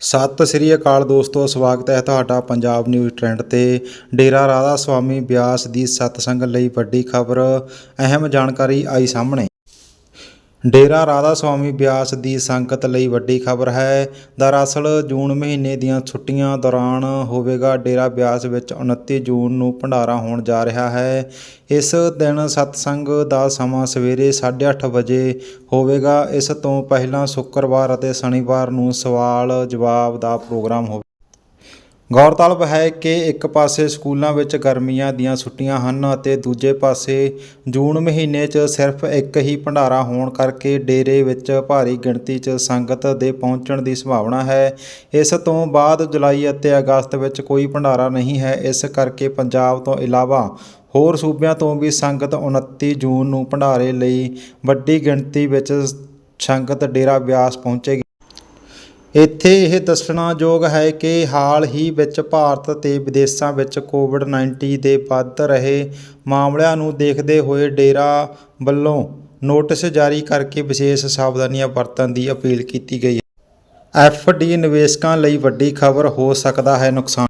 ਸਤਿ ਸ੍ਰੀ ਅਕਾਲ ਦੋਸਤੋ, ਸਵਾਗਤ ਹੈ ਤੁਹਾਡਾ ਪੰਜਾਬ ਨਿਊਜ਼ ਟ੍ਰੈਂਡ ਤੇ। ਡੇਰਾ ਰਾਧਾ ਸਵਾਮੀ ਬਿਆਸ ਦੀ ਸਤਸੰਗ ਲਈ ਵੱਡੀ ਖਬਰ, ਅਹਿਮ ਜਾਣਕਾਰੀ ਆਈ ਸਾਹਮਣੇ। ਡੇਰਾ ਰਾਧਾ ਸਵਾਮੀ ਬਿਆਸ ਦੀ ਸੰਗਤ ਲਈ ਵੱਡੀ ਖਬਰ ਹੈ। ਦਰਅਸਲ ਜੂਨ ਮਹੀਨੇ ਦੀਆਂ ਛੁੱਟੀਆਂ ਦੌਰਾਨ ਹੋਵੇਗਾ ਡੇਰਾ ਬਿਆਸ ਵਿੱਚ 29 ਜੂਨ ਨੂੰ ਭੰਡਾਰਾ ਹੋਣ ਜਾ ਰਿਹਾ ਹੈ। ਇਸ ਦਿਨ ਸਤਸੰਗ ਦਾ ਸਮਾਂ ਸਵੇਰੇ 8:30 ਵਜੇ ਹੋਵੇਗਾ। ਇਸ ਤੋਂ ਪਹਿਲਾਂ ਸ਼ੁੱਕਰਵਾਰ ਅਤੇ ਸ਼ਨੀਵਾਰ ਨੂੰ ਸਵਾਲ ਜਵਾਬ ਦਾ ਪ੍ਰੋਗਰਾਮ ਹੋਵੇਗਾ। ਗੌਰਤਲਬ ਹੈ ਕਿ ਇੱਕ ਪਾਸੇ ਸਕੂਲਾਂ ਵਿੱਚ ਗਰਮੀਆਂ ਦੀਆਂ ਛੁੱਟੀਆਂ ਹਨ ਅਤੇ ਦੂਜੇ ਪਾਸੇ ਜੂਨ ਮਹੀਨੇ 'ਚ ਸਿਰਫ ਇੱਕ ਹੀ ਭੰਡਾਰਾ ਹੋਣ ਕਰਕੇ ਡੇਰੇ ਵਿੱਚ ਭਾਰੀ ਗਿਣਤੀ 'ਚ ਸੰਗਤ ਦੇ ਪਹੁੰਚਣ ਦੀ ਸੰਭਾਵਨਾ ਹੈ। ਇਸ ਤੋਂ ਬਾਅਦ ਜੁਲਾਈ ਅਤੇ ਅਗਸਤ ਵਿੱਚ ਕੋਈ ਭੰਡਾਰਾ ਨਹੀਂ ਹੈ। ਇਸ ਕਰਕੇ ਪੰਜਾਬ ਤੋਂ ਇਲਾਵਾ ਹੋਰ ਸੂਬਿਆਂ ਤੋਂ ਵੀ ਸੰਗਤ 29 ਜੂਨ ਨੂੰ ਭੰਡਾਰੇ ਲਈ ਵੱਡੀ ਗਿਣਤੀ ਵਿੱਚ ਸੰਗਤ ਡੇਰਾ ਬਿਆਸ ਪਹੁੰਚੇਗੀ। ਇੱਥੇ ਇਹ ਦੱਸਣਾਯੋਗ ਹੈ ਕਿ ਹਾਲ ਹੀ ਵਿੱਚ ਭਾਰਤ ਤੇ ਵਿਦੇਸ਼ਾਂ ਵਿੱਚ ਕੋਵਿਡ-19 ਦੇ ਵੱਧ ਰਹੇ ਮਾਮਲਿਆਂ ਨੂੰ ਦੇਖਦੇ ਹੋਏ ਡੇਰਾ ਵੱਲੋਂ ਨੋਟਿਸ ਜਾਰੀ ਕਰਕੇ ਵਿਸ਼ੇਸ਼ ਸਾਵਧਾਨੀਆਂ ਵਰਤਣ ਦੀ ਅਪੀਲ ਕੀਤੀ ਗਈ ਹੈ। ਐਫ.ਡੀ ਨਿਵੇਸ਼ਕਾਂ ਲਈ ਵੱਡੀ ਖਬਰ ਹੋ ਸਕਦਾ ਹੈ ਨੁਕਸਾਨ।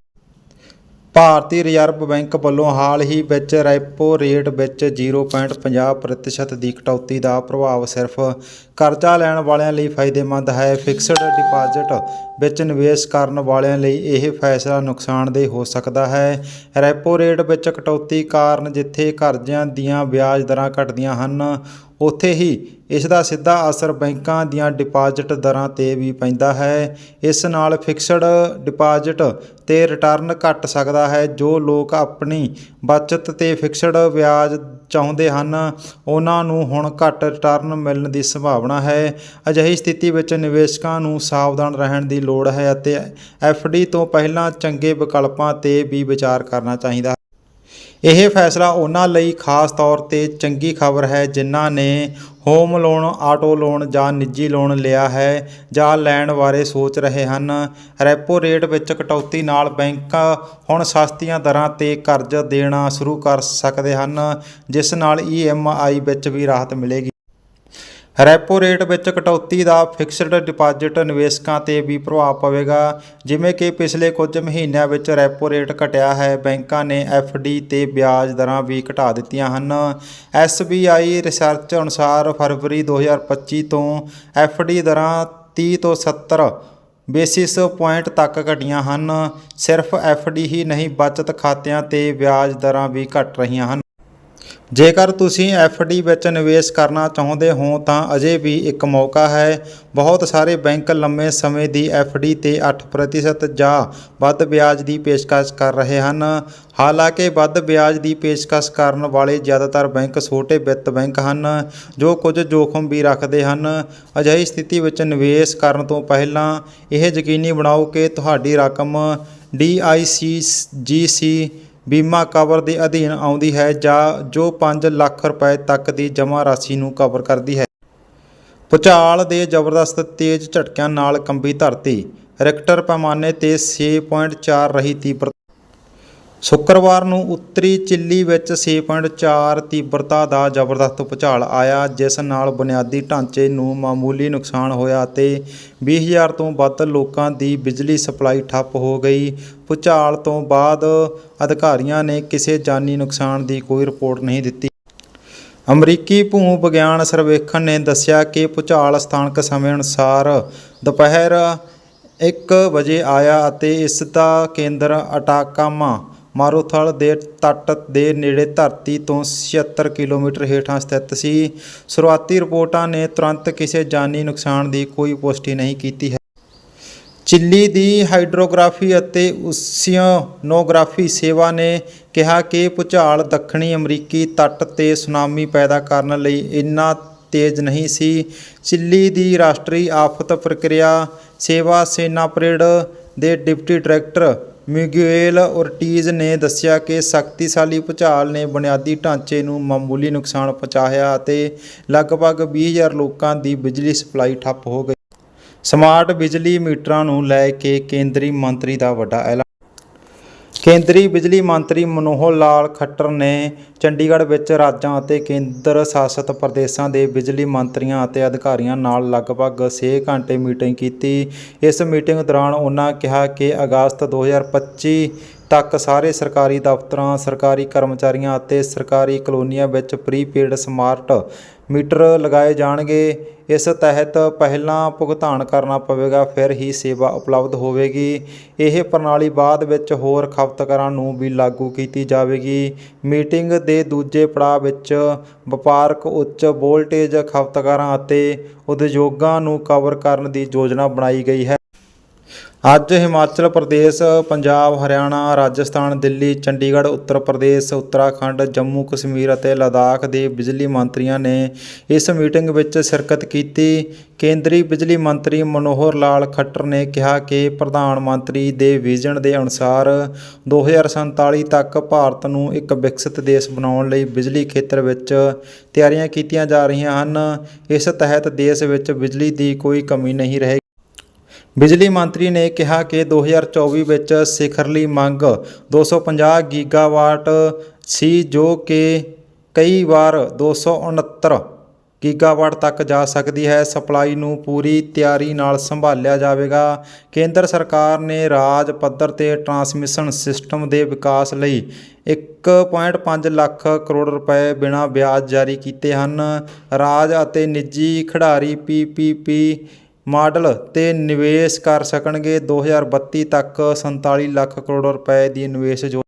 ਭਾਰਤੀ ਰਿਜ਼ਰਵ ਬੈਂਕ ਵੱਲੋਂ ਹਾਲ ਹੀ ਵਿੱਚ ਰੈਪੋ ਰੇਟ ਵਿੱਚ 0.50% ਦੀ ਕਟੌਤੀ ਦਾ ਪ੍ਰਭਾਵ ਸਿਰਫ ਕਰਜ਼ਾ ਲੈਣ ਵਾਲਿਆਂ ਲਈ ਫਾਇਦੇਮੰਦ ਹੈ। ਫਿਕਸਡ ਡਿਪਾਜ਼ਿਟ ਵਿੱਚ ਨਿਵੇਸ਼ ਕਰਨ ਵਾਲਿਆਂ ਲਈ ਇਹ ਫੈਸਲਾ ਨੁਕਸਾਨਦੇਹ ਹੋ ਸਕਦਾ ਹੈ। ਰੈਪੋ ਰੇਟ ਵਿੱਚ ਕਟੌਤੀ ਕਾਰਨ ਜਿੱਥੇ ਕਰਜ਼ਿਆਂ ਦੀਆਂ ਵਿਆਜ ਦਰਾਂ ਘਟਦੀਆਂ ਹਨ, ਉੱਥੇ ਹੀ ਇਸ ਦਾ ਸਿੱਧਾ ਅਸਰ ਬੈਂਕਾਂ ਦੀਆਂ ਡਿਪਾਜ਼ਿਟ ਦਰਾਂ ਤੇ ਵੀ ਪੈਂਦਾ ਹੈ। ਇਸ ਨਾਲ ਫਿਕਸਡ ਡਿਪਾਜ਼ਿਟ ਤੇ ਰਿਟਰਨ ਘਟ ਸਕਦਾ ਹੈ, ਜੋ ਲੋਕ ਆਪਣੀ ਬਚਤ ਤੇ ਫਿਕਸਡ ਵਿਆਜ ਚਾਹੁੰਦੇ ਹਨ। ਉਹਨਾਂ ਨੂੰ ਹੁਣ ਘੱਟ ਰਿਟਰਨ ਮਿਲਣ ਦੀ ਸੰਭਾਵਨਾ ਹੈ। ਅਜਿਹੀ ਸਥਿਤੀ ਵਿੱਚ ਨਿਵੇਸ਼ਕਾਂ ਨੂੰ ਸਾਵਧਾਨ ਰਹਿਣ ਦੀ ਲੋੜ ਹੈ ਅਤੇ ਡੀ ਤੋਂ ਪਹਿਲਾਂ ਚੰਗੇ ਵਿਕਲਪਾਂ ਤੇ ਵੀ ਵਿਚਾਰ ਕਰਨਾ ਚਾਹੀਦਾ ਇਹ ਫੈਸਲਾ ਉਹਨਾਂ ਲਈ ਖਾਸ ਤੌਰ ਤੇ ਚੰਗੀ ਖਬਰ ਹੈ ਜਿਨ੍ਹਾਂ ਨੇ ਹੋਮ ਲੋਨ, ਆਟੋ ਲੋਨ ਜਾਂ ਨਿੱਜੀ ਲੋਨ ਲਿਆ ਹੈ ਜਾਂ ਲੈਣ ਬਾਰੇ ਸੋਚ ਰਹੇ ਹਨ। ਰੈਪੋ ਰੇਟ ਵਿੱਚ ਕਟੌਤੀ ਨਾਲ ਬੈਂਕ ਹੁਣ ਸਸਤੀਆਂ ਦਰਾਂ ਤੇ ਕਰਜ਼ ਦੇਣਾ ਸ਼ੁਰੂ ਕਰ ਸਕਦੇ ਹਨ, ਜਿਸ ਨਾਲ ਈ.ਐਮ.ਆਈ ਵਿੱਚ ਵੀ ਰਾਹਤ ਮਿਲੇਗੀ। ਰੈਪੋ ਰੇਟ ਵਿੱਚ ਕਟੌਤੀ ਦਾ ਫਿਕਸਡ ਡਿਪਾਜ਼ਿਟ ਨਿਵੇਸ਼ਕਾਂ ਤੇ ਵੀ ਪ੍ਰਭਾਵ ਪਵੇਗਾ, ਜਿਵੇਂ ਕਿ ਪਿਛਲੇ ਕੁਝ ਮਹੀਨਿਆਂ ਵਿੱਚ ਰੈਪੋ ਰੇਟ ਘਟਿਆ ਹੈ, ਬੈਂਕਾਂ ਨੇ ਡੀ ਤੇ ਵਿਆਜ ਦਰਾਂ ਵੀ ਘਟਾ ਦਿੱਤੀਆਂ ਹਨ। SBI ਰਿਸਰਚ ਅਨੁਸਾਰ ਫਰਵਰੀ 2025 ਤੋਂ ਡੀ ਦਰਾਂ 30 ਤੋਂ 70 ਬੇਸਿਸ ਪੁਆਇੰਟ ਤੱਕ ਘਟੀਆਂ ਹਨ। ਸਿਰਫ ਡੀ ਹੀ ਨਹੀਂ, ਬਚਤ ਖਾਤਿਆਂ ਤੇ ਵਿਆਜ ਦਰਾਂ ਵੀ ਘਟ ਰਹੀਆਂ ਹਨ। ਜੇਕਰ ਤੁਸੀਂ ਡੀ ਵਿੱਚ ਨਿਵੇਸ਼ ਕਰਨਾ ਚਾਹੁੰਦੇ ਹੋ ਤਾਂ ਅਜੇ ਵੀ ਇੱਕ ਮੌਕਾ ਹੈ। ਬਹੁਤ ਸਾਰੇ ਬੈਂਕ ਲੰਮੇ ਸਮੇਂ ਦੀ ਡੀ ਤੇ 8% ਜਾਂ ਵੱਧ ਵਿਆਜ ਦੀ ਪੇਸ਼ਕਸ਼ ਕਰ ਰਹੇ ਹਨ। ਹਾਲਾਂਕਿ ਵੱਧ ਵਿਆਜ ਦੀ ਪੇਸ਼ਕਸ਼ ਕਰਨ ਵਾਲੇ ਜ਼ਿਆਦਾਤਰ ਬੈਂਕ ਛੋਟੇ ਵਿੱਤ ਬੈਂਕ ਹਨ, ਜੋ ਕੁਝ ਜੋਖਮ ਵੀ ਰੱਖਦੇ ਹਨ। ਅਜਿਹੀ ਸਥਿਤੀ ਵਿੱਚ ਨਿਵੇਸ਼ ਕਰਨ ਤੋਂ ਪਹਿਲਾਂ ਇਹ ਯਕੀਨੀ ਬਣਾਓ ਕਿ ਤੁਹਾਡੀ ਰਕਮ ਡੀਆਈਸੀਜੀਸੀ ਬੀਮਾ ਕਵਰ ਦੇ ਅਧੀਨ ਆਉਂਦੀ ਹੈ ਜਾਂ ਜੋ 5 ਲੱਖ ਰੁਪਏ ਤੱਕ ਦੀ ਜਮ੍ਹਾਂ ਰਾਸ਼ੀ ਨੂੰ ਕਵਰ ਕਰਦੀ ਹੈ। ਭੂਚਾਲ ਦੇ ਜ਼ਬਰਦਸਤ ਤੇਜ਼ ਝਟਕਿਆਂ ਨਾਲ ਕੰਬੀ ਧਰਤੀ। ਰਿਕਟਰ ਪੈਮਾਨੇ ਤੇ 6.4 ਰਹੀ ਤੀਬਰਤਾ ਸ਼ੁੱਕਰਵਾਰ ਨੂੰ ਉੱਤਰੀ ਚਿੱਲੀ ਵਿੱਚ 6.4 ਤੀਬਰਤਾ ਦਾ ਜ਼ਬਰਦਸਤ ਭੂਚਾਲ ਆਇਆ, ਜਿਸ ਨਾਲ ਬੁਨਿਆਦੀ ਢਾਂਚੇ ਨੂੰ ਮਾਮੂਲੀ ਨੁਕਸਾਨ ਹੋਇਆ ਤੇ 20000 ਤੋਂ ਵੱਧ ਲੋਕਾਂ ਦੀ ਬਿਜਲੀ ਸਪਲਾਈ ਠੱਪ ਹੋ ਗਈ। ਭੂਚਾਲ ਤੋਂ ਬਾਅਦ ਅਧਿਕਾਰੀਆਂ ਨੇ ਕਿਸੇ ਜਾਨੀ ਨੁਕਸਾਨ ਦੀ ਕੋਈ ਰਿਪੋਰਟ ਨਹੀਂ ਦਿੱਤੀ। ਅਮਰੀਕੀ ਭੂ ਵਿਗਿਆਨ ਸਰਵੇਖਣ ਨੇ ਦੱਸਿਆ ਕਿ ਭੂਚਾਲ ਸਥਾਨਕ ਸਮੇਂ ਅਨੁਸਾਰ ਦੁਪਹਿਰ 1 ਵਜੇ ਆਇਆ ਅਤੇ ਇਸ ਦਾ ਕੇਂਦਰ ਅਟਾਕਾਮਾ ਮਾਰੂਥਲ ਦੇ ਤੱਟ ਦੇ ਨੇੜੇ ਧਰਤੀ ਤੋਂ 76 ਕਿਲੋਮੀਟਰ ਹੇਠਾਂ ਸਥਿਤ ਸੀ। ਸ਼ੁਰੂਆਤੀ ਰਿਪੋਰਟਾਂ ਨੇ ਤੁਰੰਤ ਕਿਸੇ ਜਾਨੀ ਨੁਕਸਾਨ ਦੀ ਕੋਈ ਪੁਸ਼ਟੀ ਨਹੀਂ ਕੀਤੀ ਹੈ। ਚਿੱਲੀ ਦੀ ਹਾਈਡਰੋਗ੍ਰਾਫੀ ਅਤੇ ਓਸੀਆਨੋਗ੍ਰਾਫੀ ਸੇਵਾ ਨੇ ਕਿਹਾ ਕਿ ਭੂਚਾਲ ਦੱਖਣੀ ਅਮਰੀਕੀ ਤੱਟ ਤੇ ਸੁਨਾਮੀ ਪੈਦਾ ਕਰਨ ਲਈ ਇੰਨਾ ਤੇਜ਼ ਨਹੀਂ ਸੀ। ਚਿੱਲੀ ਦੀ ਰਾਸ਼ਟਰੀ ਆਫਤ ਪ੍ਰਕਿਰਿਆ ਸੇਵਾ ਸੇਨਾਪਰੇਡ ਦੇ ਡਿਪਟੀ ਡਾਇਰੈਕਟਰ ਮਿਗੂਏਲ ਓਰਟੀਜ਼ ਨੇ ਦੱਸਿਆ ਕਿ ਸ਼ਕਤੀਸ਼ਾਲੀ ਭੂਚਾਲ ਨੇ ਬੁਨਿਆਦੀ ਢਾਂਚੇ ਨੂੰ ਮਾਮੂਲੀ ਨੁਕਸਾਨ ਪਹੁੰਚਾਇਆ ਅਤੇ ਲਗਭਗ 20000 ਲੋਕਾਂ ਦੀ ਬਿਜਲੀ ਸਪਲਾਈ ਠੱਪ ਹੋ ਗਈ। ਸਮਾਰਟ ਬਿਜਲੀ ਮੀਟਰਾਂ ਨੂੰ ਲੈ ਕੇ ਕੇਂਦਰੀ ਮੰਤਰੀ ਦਾ ਵੱਡਾ ਐਲਾਨ। ਕੇਂਦਰੀ ਬਿਜਲੀ ਮੰਤਰੀ ਮਨੋਹਰ ਲਾਲ ਖੱਟਰ ਨੇ ਚੰਡੀਗੜ੍ਹ ਵਿੱਚ ਰਾਜਾਂ ਅਤੇ ਕੇਂਦਰ ਸ਼ਾਸਤ ਪ੍ਰਦੇਸ਼ਾਂ ਦੇ ਬਿਜਲੀ ਮੰਤਰੀਆਂ ਅਤੇ ਅਧਿਕਾਰੀਆਂ ਨਾਲ ਲਗਭਗ 6 ਘੰਟੇ ਮੀਟਿੰਗ ਕੀਤੀ। ਇਸ ਮੀਟਿੰਗ ਦੌਰਾਨ ਉਹਨਾਂ ਕਿਹਾ ਕਿ ਅਗਸਤ 2025 ਤੱਕ ਸਾਰੇ ਸਰਕਾਰੀ ਦਫ਼ਤਰਾਂ, ਸਰਕਾਰੀ ਕਰਮਚਾਰੀਆਂ ਅਤੇ ਸਰਕਾਰੀ ਕਲੋਨੀਆਂ ਵਿੱਚ ਪ੍ਰੀਪੇਡ ਸਮਾਰਟ ਮੀਟਰ ਲਗਾਏ ਜਾਣਗੇ। ਇਸ ਤਹਿਤ ਪਹਿਲਾਂ ਭੁਗਤਾਨ ਕਰਨਾ ਪਵੇਗਾ, ਫਿਰ ਹੀ ਸੇਵਾ ਉਪਲਬਧ ਹੋਵੇਗੀ। ਇਹ ਪ੍ਰਣਾਲੀ ਬਾਅਦ ਵਿੱਚ ਹੋਰ ਖਪਤਕਾਰਾਂ ਨੂੰ ਵੀ ਲਾਗੂ ਕੀਤੀ ਜਾਵੇਗੀ। ਮੀਟਿੰਗ ਦੇ ਦੂਜੇ ਪੜਾਅ ਵਿੱਚ ਵਪਾਰਕ ਉੱਚ ਵੋਲਟੇਜ ਖਪਤਕਾਰਾਂ ਅਤੇ ਉਦਯੋਗਾਂ ਨੂੰ ਕਵਰ ਕਰਨ ਦੀ ਯੋਜਨਾ ਬਣਾਈ ਗਈ ਹੈ। ਅੱਜ ਹਿਮਾਚਲ ਪ੍ਰਦੇਸ਼, ਪੰਜਾਬ, ਹਰਿਆਣਾ, ਰਾਜਸਥਾਨ, ਦਿੱਲੀ, ਚੰਡੀਗੜ੍ਹ, ਉੱਤਰ ਪ੍ਰਦੇਸ਼, ਉੱਤਰਾਖੰਡ, ਜੰਮੂ ਕਸ਼ਮੀਰ ਅਤੇ ਲਦਾਖ ਦੇ ਬਿਜਲੀ ਮੰਤਰੀਆਂ ਨੇ ਇਸ ਮੀਟਿੰਗ ਵਿੱਚ ਸ਼ਿਰਕਤ ਕੀਤੀ। ਕੇਂਦਰੀ ਬਿਜਲੀ ਮੰਤਰੀ ਮਨੋਹਰ ਲਾਲ ਖੱਟਰ ਨੇ ਕਿਹਾ ਕਿ ਪ੍ਰਧਾਨ ਮੰਤਰੀ ਦੇ ਵਿਜ਼ਨ ਦੇ ਅਨੁਸਾਰ 2047 ਤੱਕ ਭਾਰਤ ਨੂੰ ਇੱਕ ਵਿਕਸਿਤ ਦੇਸ਼ ਬਣਾਉਣ ਲਈ ਬਿਜਲੀ ਖੇਤਰ ਵਿੱਚ ਤਿਆਰੀਆਂ ਕੀਤੀਆਂ ਜਾ ਰਹੀਆਂ ਹਨ। ਇਸ ਤਹਿਤ ਦੇਸ਼ ਵਿੱਚ ਬਿਜਲੀ ਦੀ ਕੋਈ ਕਮੀ ਨਹੀਂ ਰਹੇਗੀ। ਬਿਜਲੀ ਮੰਤਰੀ ਨੇ ਕਿਹਾ ਕਿ 2024 ਵਿੱਚ ਸਿਖਰਲੀ ਮੰਗ 250 ਗੀਗਾਵਾਟ ਸੀ, ਜੋ ਕਿ ਕਈ ਵਾਰ 269 ਗੀਗਾਵਾਟ ਤੱਕ ਜਾ ਸਕਦੀ ਹੈ। ਸਪਲਾਈ ਨੂੰ ਪੂਰੀ ਤਿਆਰੀ ਨਾਲ ਸੰਭਾਲਿਆ ਜਾਵੇਗਾ। ਕੇਂਦਰ ਸਰਕਾਰ ਨੇ ਰਾਜ ਪੱਧਰ ਤੇ ਟਰਾਂਸਮਿਸ਼ਨ ਸਿਸਟਮ ਦੇ ਵਿਕਾਸ ਲਈ 1.5 ਲੱਖ ਕਰੋੜ ਰੁਪਏ ਬਿਨਾਂ ਵਿਆਜ ਜਾਰੀ ਕੀਤੇ ਹਨ। ਰਾਜ ਅਤੇ ਨਿੱਜੀ ਖਿਡਾਰੀ ਪੀਪੀਪੀ ਮਾਡਲ ਤੇ ਨਿਵੇਸ਼ ਕਰ ਸਕਣਗੇ। 2032 ਤੱਕ 47 ਲੱਖ ਕਰੋੜ ਰੁਪਏ ਦੀ ਨਿਵੇਸ਼ ਜੋ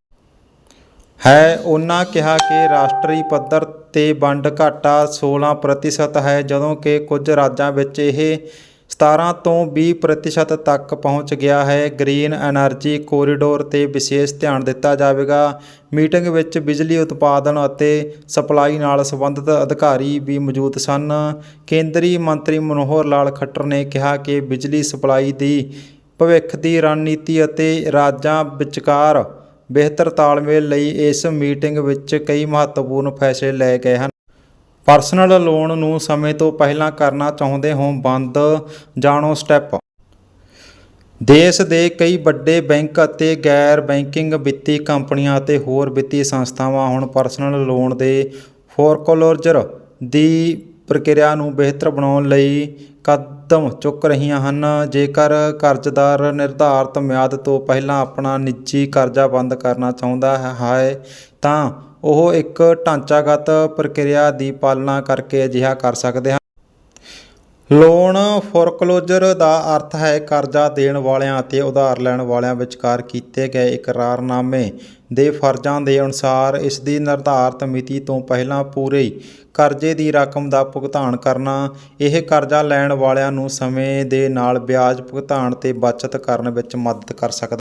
ਹੈ। ਉਹਨਾਂ ਕਿਹਾ ਕਿ ਰਾਸ਼ਟਰੀ ਪੱਧਰ ਤੇ ਵੰਡ ਘਾਟਾ 16% ਹੈ, ਜਦੋਂ ਕਿ ਕੁਝ ਰਾਜਾਂ ਵਿੱਚ ਇਹ 17 ਤੋਂ 20% ਤੱਕ ਪਹੁੰਚ ਗਿਆ ਹੈ। ਗ੍ਰੀਨ એનર્ਜੀ ਕੋਰੀਡੋਰ ਤੇ ਵਿਸ਼ੇਸ਼ ਧਿਆਨ ਦਿੱਤਾ ਜਾਵੇਗਾ। ਮੀਟਿੰਗ ਵਿੱਚ ਬਿਜਲੀ ਉਤਪਾਦਨ ਅਤੇ ਸਪਲਾਈ ਨਾਲ ਸੰਬੰਧਿਤ ਅਧਿਕਾਰੀ ਵੀ ਮੌਜੂਦ ਸਨ। ਕੇਂਦਰੀ ਮੰਤਰੀ ਮਨੋਹਰ ਲਾਲ ਖੱਟਰ ਨੇ ਕਿਹਾ ਕਿ ਬਿਜਲੀ ਸਪਲਾਈ ਦੀ ਭਵਿੱਖ ਦੀ ਰਣਨੀਤੀ ਅਤੇ ਰਾਜਾਂ ਵਿਚਕਾਰ ਬਿਹਤਰ ਤਾਲਮੇਲ ਲਈ ਇਸ ਮੀਟਿੰਗ ਵਿੱਚ ਕਈ ਮਹੱਤਵਪੂਰਨ ਫੈਸਲੇ ਲਏ ਗਏ ਹਨ। ਪਰਸਨਲ ਲੋਨ ਨੂੰ ਸਮੇਂ ਤੋਂ ਪਹਿਲਾਂ ਕਰਨਾ ਚਾਹੁੰਦੇ ਹੋ, ਬੰਦ ਜਾਣੋ ਸਟੈਪ। ਦੇਸ਼ ਦੇ ਕਈ ਵੱਡੇ ਬੈਂਕ ਅਤੇ ਗੈਰ ਬੈਂਕਿੰਗ ਵਿੱਤੀ ਕੰਪਨੀਆਂ ਅਤੇ ਹੋਰ ਵਿੱਤੀ ਸੰਸਥਾਵਾਂ ਹੁਣ ਪਰਸਨਲ ਲੋਨ ਦੇ ਫੋਰਕਲੋਜਰ ਦੀ ਪ੍ਰਕਿਰਿਆ ਨੂੰ ਬਿਹਤਰ ਬਣਾਉਣ ਲਈ ਕਦਮ ਚੁੱਕ ਰਹੀਆਂ ਹਨ। ਜੇਕਰ ਕਰਜ਼ਦਾਰ ਨਿਰਧਾਰਤ ਮਿਆਦ ਤੋਂ ਪਹਿਲਾਂ ਆਪਣਾ ਨਿੱਜੀ ਕਰਜ਼ਾ ਬੰਦ ਕਰਨਾ ਚਾਹੁੰਦਾ ਹੈ, ਤਾਂ ਉਹ ਇੱਕ ਢਾਂਚਾਗਤ ਪ੍ਰਕਿਰਿਆ ਦੀ ਪਾਲਣਾ ਕਰਕੇ ਅਜਿਹਾ ਕਰ ਸਕਦੇ ਹਨ। ਲੋਨ ਫੋਰਕਲੋਜਰ ਦਾ ਅਰਥ ਹੈ ਕਰਜ਼ਾ ਦੇਣ ਵਾਲਿਆਂ ਅਤੇ ਉਧਾਰ ਲੈਣ ਵਾਲਿਆਂ ਵਿਚਕਾਰ ਕੀਤੇ ਗਏ ਇਕਰਾਰਨਾਮੇ ਦੇ ਫਰਜ਼ਾਂ ਦੇ ਅਨੁਸਾਰ ਇਸ ਦੀ ਨਿਰਧਾਰਤ ਮਿਤੀ ਤੋਂ ਪਹਿਲਾਂ ਪੂਰੇ ਕਰਜ਼ੇ ਦੀ ਰਕਮ ਦਾ ਭੁਗਤਾਨ ਕਰਨਾ, ਇਹ ਕਰਜ਼ਾ ਲੈਣ ਵਾਲਿਆਂ ਨੂੰ ਸਮੇਂ ਦੇ ਨਾਲ ਵਿਆਜ ਭੁਗਤਾਨ ਤੇ ਬਚਤ ਕਰਨ ਵਿੱਚ ਮਦਦ ਕਰ ਸਕਦਾ